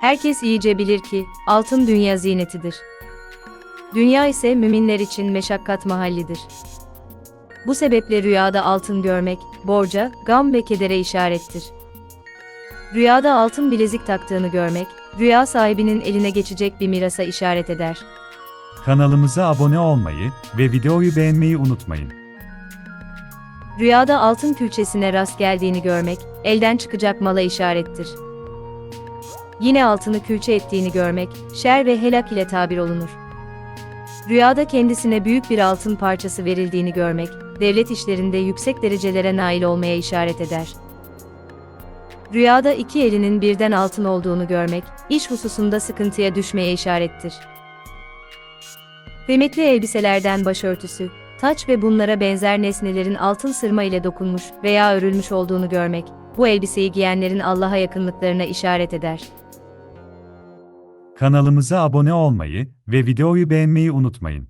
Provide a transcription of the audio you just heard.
Herkes iyice bilir ki, altın dünya zinetidir. Dünya ise müminler için meşakkat mahallidir. Bu sebeple rüyada altın görmek, borca, gam ve kedere işarettir. Rüyada altın bilezik taktığını görmek, rüya sahibinin eline geçecek bir mirasa işaret eder. Kanalımıza abone olmayı ve videoyu beğenmeyi unutmayın. Rüyada altın külçesine rast geldiğini görmek, elden çıkacak mala işarettir. Yine altını külçe ettiğini görmek, şer ve helak ile tabir olunur. Rüyada kendisine büyük bir altın parçası verildiğini görmek, devlet işlerinde yüksek derecelere nail olmaya işaret eder. Rüyada iki elinin birden altın olduğunu görmek, iş hususunda sıkıntıya düşmeye işarettir. Kıymetli elbiselerden başörtüsü, taç ve bunlara benzer nesnelerin altın sırma ile dokunmuş veya örülmüş olduğunu görmek, bu elbiseyi giyenlerin Allah'a yakınlıklarına işaret eder. Kanalımıza abone olmayı ve videoyu beğenmeyi unutmayın.